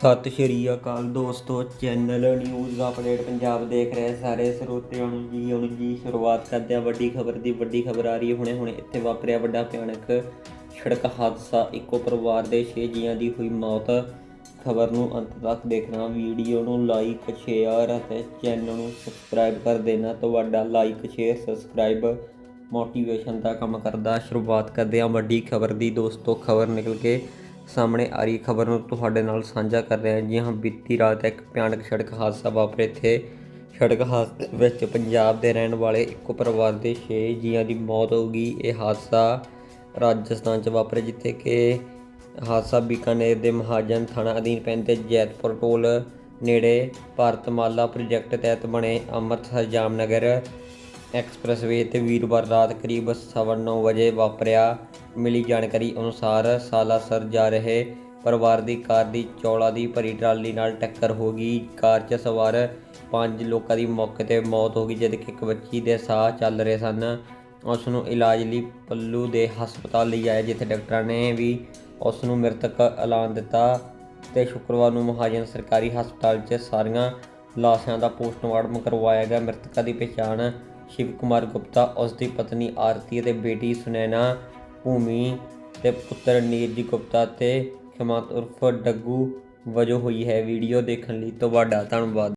ਸਤਿ ਸ਼੍ਰੀ ਅਕਾਲ ਦੋਸਤੋ channel news update Punjab ਦੇਖ ਰਹੇ ਸਾਰੇ ਸਰੋਤਿਆਂ ਨੂੰ ਜੀ, ਹੁਣ ਜੀ ਸ਼ੁਰੂਆਤ ਕਰਦੇ ਹਾਂ। ਵੱਡੀ ਖਬਰ ਦੀ ਵੱਡੀ ਖਬਰ ਆ ਰਹੀ ਹੈ। ਹੁਣੇ ਹੁਣੇ ਇੱਥੇ ਵਾਪਰਿਆ ਵੱਡਾ ਭਿਆਨਕ ਸੜਕ ਹਾਦਸਾ। ਇੱਕੋ ਪਰਿਵਾਰ ਦੇ 6 ਜੀਆਂ ਦੀ ਹੋਈ ਮੌਤ। ਖਬਰ ਨੂੰ ਅੰਤ ਤੱਕ ਦੇਖਣਾ, ਵੀਡੀਓ ਨੂੰ ਲਾਈਕ ਸ਼ੇਅਰ ਅਤੇ ਚੈਨਲ ਨੂੰ ਸਬਸਕ੍ਰਾਈਬ ਕਰ ਦੇਣਾ। ਤੁਹਾਡਾ ਲਾਈਕ ਸ਼ੇਅਰ ਸਬਸਕ੍ਰਾਈਬ ਮੋਟੀਵੇਸ਼ਨ ਦਾ ਕੰਮ ਕਰਦਾ। ਸ਼ੁਰੂਆਤ ਕਰਦੇ ਹਾਂ ਵੱਡੀ ਖਬਰ ਦੀ। ਦੋਸਤੋ, ਖਬਰ ਨਿਕਲ ਕੇ ਸਾਹਮਣੇ ਆ ਰਹੀ ਖਬਰ ਨੂੰ ਤੁਹਾਡੇ ਨਾਲ ਸਾਂਝਾ ਕਰ ਰਹੇ ਹਾਂ ਜੀ। ਹਾਂ, ਬੀਤੀ ਰਾਤ ਇੱਕ ਭਿਆਨਕ ਸੜਕ ਹਾਦਸਾ ਵਾਪਰੇ ਇੱਥੇ ਸੜਕ ਹਾਦਸੇ ਵਿੱਚ ਪੰਜਾਬ ਦੇ ਰਹਿਣ ਵਾਲੇ ਇੱਕੋ ਪਰਿਵਾਰ ਦੇ 6 ਜੀਆਂ ਦੀ ਮੌਤ ਹੋ ਗਈ। ਇਹ ਹਾਦਸਾ ਰਾਜਸਥਾਨ 'ਚ ਵਾਪਰੇ ਜਿੱਥੇ ਕਿ ਹਾਦਸਾ ਬੀਕਾਨੇਰ ਦੇ ਮਹਾਜਨ ਥਾਣਾ ਅਧੀਨ ਪੈਂਦੇ ਜੈਤਪੁਰ ਟੋਲ ਨੇੜੇ ਭਾਰਤਮਾਲਾ ਪ੍ਰੋਜੈਕਟ ਤਹਿਤ ਬਣੇ ਅੰਮ੍ਰਿਤਸਰ ਜਾਮਨਗਰ ਐਕਸਪ੍ਰੈਸਵੇ ਤੇ ਵੀਰਵਾਰ ਰਾਤ ਕਰੀਬ ਸਵਾ ਨੌ ਵਜੇ ਵਾਪਰਿਆ। ਮਿਲੀ ਜਾਣਕਾਰੀ ਅਨੁਸਾਰ ਸਾਲਾਸਰ ਜਾ ਰਹੇ ਪਰਿਵਾਰ ਦੀ ਕਾਰ ਦੀ ਚੌਲਾ ਦੀ ਭਰੀ ਟਰਾਲੀ ਨਾਲ ਟੱਕਰ ਹੋ ਗਈ। ਕਾਰ 'ਚ ਸਵਾਰ ਪੰਜ ਲੋਕਾਂ ਦੀ ਮੌਕੇ ਤੇ ਮੌਤ ਹੋ ਗਈ ਜਦਕਿ ਇੱਕ ਬੱਚੀ ਦੇ ਸਾਹ ਚੱਲ ਰਹੇ ਸਨ। ਉਸ ਨੂੰ ਇਲਾਜ ਲਈ ਪੱਲੂ ਦੇ ਹਸਪਤਾਲ ਲਈ ਆਇਆ, ਜਿੱਥੇ ਡਾਕਟਰਾਂ ਨੇ ਵੀ ਉਸ ਨੂੰ ਮ੍ਰਿਤਕ ਐਲਾਨ ਦਿੱਤਾ ਤੇ ਸ਼ੁੱਕਰਵਾਰ ਨੂੰ ਮਹਾਜਨ ਸਰਕਾਰੀ ਹਸਪਤਾਲ 'ਚ ਸਾਰੀਆਂ ਲਾਸ਼ਾਂ ਦਾ ਪੋਸਟਮਾਰਟਮ ਕਰਵਾਇਆ ਗਿਆ। ਮ੍ਰਿਤਕਾਂ ਦੀ ਪਛਾਣ ਸ਼ਿਵ ਕੁਮਾਰ ਗੁਪਤਾ, ਉਸ ਦੀ ਪਤਨੀ ਆਰਤੀ ਅਤੇ ਬੇਟੀ ਸੁਨੈਨਾ ਭੂਮੀ ਤੇ ਪੁੱਤਰ ਨੀਰਜ ਗੁਪਤਾ ਤੇ ਖਿਮਾਤ ਉਰਫ ਡੱਗੂ ਵਜੋਂ ਹੋਈ ਹੈ। ਵੀਡੀਓ ਦੇਖਣ ਲਈ ਤੁਹਾਡਾ ਧੰਨਵਾਦ।